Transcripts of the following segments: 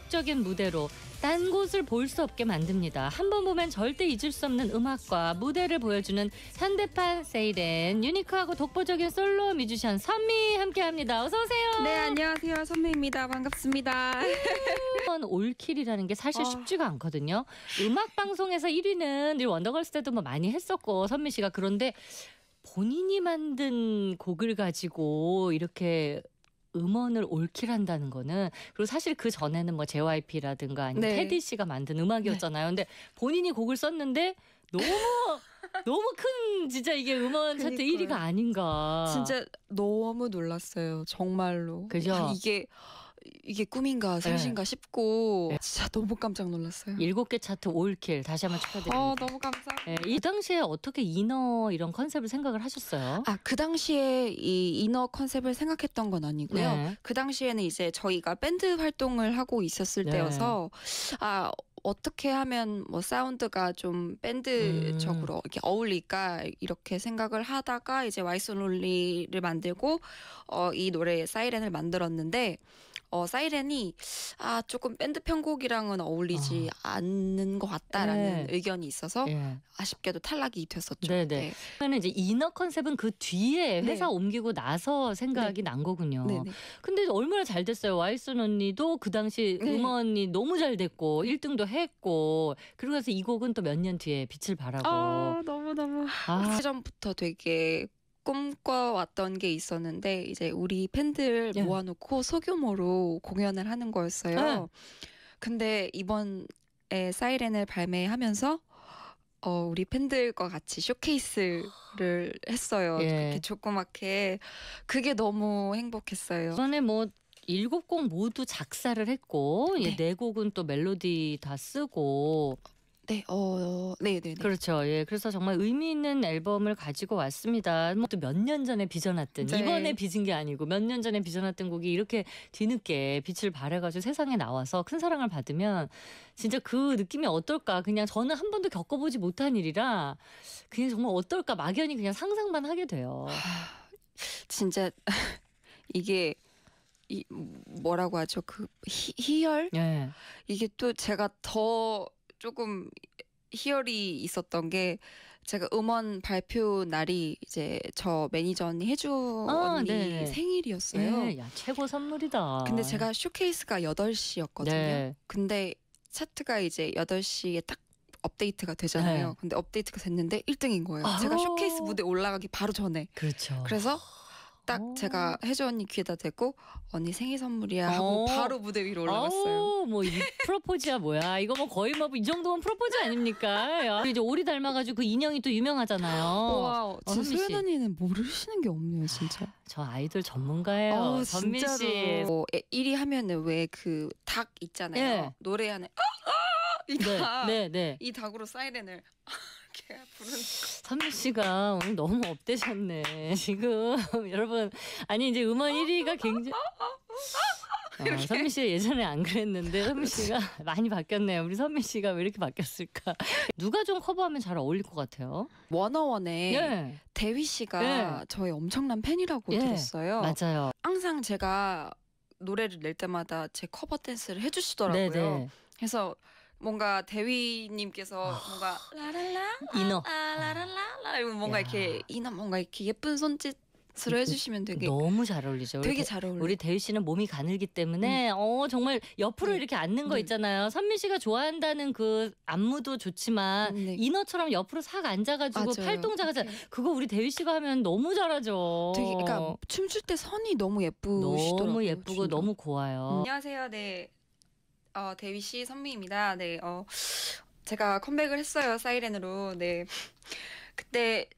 매혹적인 무대로 딴 곳을 볼 수 없게 만듭니다. 한 번 보면 절대 잊을 수 없는 음악과 무대를 보여주는 현대판 세이렌 유니크하고 독보적인 솔로 뮤지션 선미 함께합니다. 어서 오세요. 네 안녕하세요 선미입니다 반갑습니다. 번 올킬이라는 게 사실 아. 쉽지가 않거든요. 음악 방송에서 1위는 늘 원더걸스 때도 뭐 많이 했었고 선미 씨가 그런데 본인이 만든 곡을 가지고 이렇게 음원을 올킬한다는 거는 그리고 사실 그 전에는 뭐 JYP라든가 아니면 네. 테디 씨가 만든 음악이었잖아요. 근데 본인이 곡을 썼는데 너무 너무 큰 진짜 이게 음원 차트 그니까요. 1위가 아닌가. 진짜 너무 놀랐어요 정말로. 그죠? 아, 이게 이게 꿈인가 사실인가 싶고 네. 진짜 너무 깜짝 놀랐어요. 일곱 개 차트 올킬 다시 한번 축하드립니다. 아 너무 감사합니다. 예, 이 당시에 어떻게 이너 이런 컨셉을 생각을 하셨어요? 아 그 당시에 이 이너 컨셉을 생각했던 건 아니고요. 네. 그 당시에는 이제 저희가 밴드 활동을 하고 있었을 네. 때여서 아 어떻게 하면 뭐 사운드가 좀 밴드적으로 음. 이렇게 어울릴까 이렇게 생각을 하다가 이제 와이스놀리를 만들고 어 이 노래 사이렌을 만들었는데 어 사이렌이 아 조금 밴드 편곡이랑은 어울리지 않는 것 같다라는 네. 의견이 있어서 예. 아쉽게도 탈락이 됐었죠. 네네. 그러면 이제 이너 컨셉은 그 뒤에 네. 회사 옮기고 나서 생각이 난 거군요. 네네. 근데 얼마나 잘 됐어요. 와이슨 언니도 그 당시 네. 음원이 너무 잘 됐고 1등도 했고 그러고 나서 이 곡은 또 몇 년 뒤에 빛을 발하고 아 너무 너무 아, 예전부터 되게 꿈꿔왔던 게 있었는데 이제 우리 팬들 예. 모아놓고 소규모로 공연을 하는 거였어요. 네. 근데 이번에 사이렌을 발매하면서 어, 우리 팬들과 같이 쇼케이스를 했어요. 예. 이렇게 조그맣게 그게 너무 행복했어요. 이번에 뭐 일곱 곡 모두 작사를 했고 예, 네. 네 곡은 또 멜로디 다 쓰고 네, 어, 네, 네, 네. 그렇죠. 예. 그래서 정말 의미 있는 앨범을 가지고 왔습니다. 뭐또몇 년 전에 빚어놨던 네. 이번에 빚은 게 아니고 몇 년 전에 빚어놨던 곡이 이렇게 뒤늦게 빛을 발해가지고 세상에 나와서 큰 사랑을 받으면 진짜 그 느낌이 어떨까? 그냥 저는 한 번도 겪어보지 못한 일이라 그냥 정말 어떨까? 막연히 그냥 상상만 하게 돼요. 진짜 이게 이 뭐라고 하죠? 그 희, 희열? 예. 이게 또 제가 더 조금 희열이 있었던 게 제가 음원 발표 날이 이제 저 매니저 언니 혜주 아, 언니 네네. 생일이었어요. 예. 야 최고 선물이다. 근데 제가 쇼케이스가 8시였거든요. 네. 근데 차트가 이제 8시에 딱 업데이트가 되잖아요. 네. 근데 업데이트가 됐는데 1등인 거예요. 제가 아. 쇼케이스 무대 올라가기 바로 전에. 그렇죠. 그래서 딱 어. 제가 혜주 언니 귀에다 대고 언니 생일 선물이야 하고 어. 바로 무대 위로 올라갔어요. 아우, 뭐, 이 프로포즈야 뭐야. 이거 뭐 거의 뭐 이 정도면 프로포즈 아닙니까? 야, 이제 오리 닮아가지고 그 인형이 또 유명하잖아요. 와, 진짜 씨. 소연 언니는 모르시는 게 없네요, 진짜. 저 아이돌 전문가예요. 선민 씨. 진짜로. 뭐, 1위 하면은 왜 그 닭 있잖아요. 예. 노래하는 아, 아! 이 네, 닭. 네, 네. 이 닭으로 사이렌을 이렇게 부르는. 선민 씨가 오늘 너무 업되셨네. 지금 여러분 아니 이제 음원 1위가 굉장히 아, 선민 씨가 예전에 안 그랬는데 선민 씨가 많이 바뀌었네요. 우리 선민 씨가 왜 이렇게 바뀌었을까? 누가 좀 커버하면 잘 어울릴 것 같아요. 워너원의 예, 대휘 씨가 네. 저의 엄청난 팬이라고 예, 들었어요. 맞아요. 항상 제가 노래를 낼 때마다 제 커버 댄스를 해주시더라고요. 네, 네. 그래서 뭔가 대휘님께서 아. 뭔가 라랄라 인어. 아, 라랄라 이러면 뭔가 야. 이렇게 이나 뭔가 이렇게 예쁜 손짓으로 해주시면 되게 너무 잘 어울리죠. 되게 대- 잘 어울려. 우리 대휘 씨는 몸이 가늘기 때문에 어 정말 옆으로 네. 이렇게 앉는 거 네. 있잖아요. 선민 씨가 좋아한다는 그 안무도 좋지만 네. 인어처럼 옆으로 싹 앉아가지고 맞아요. 팔동작 하자. 이렇게 그거 우리 대휘 씨가 하면 너무 잘하죠. 되게 그러니까 춤출 때 선이 너무 예쁘시더라고요. 너무 예쁘고 진짜. 너무 고와요. 안녕하세요. 네. 어, 대휘 씨 선미입니다. 네. 어, 제가 컴백을 했어요. 사이렌으로. 네. 그때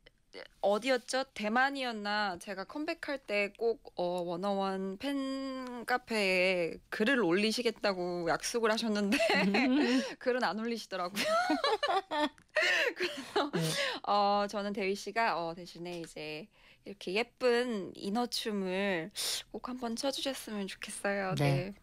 어디였죠? 대만이었나? 제가 컴백할 때 꼭 어, 원어원 팬 카페에 글을 올리시겠다고 약속을 하셨는데 글은 안 올리시더라고요. 그래서 네. 어, 저는 대휘 씨가 어, 대신에 이제 이렇게 예쁜 인어춤을 꼭 한번 쳐주셨으면 좋겠어요. 네. 네.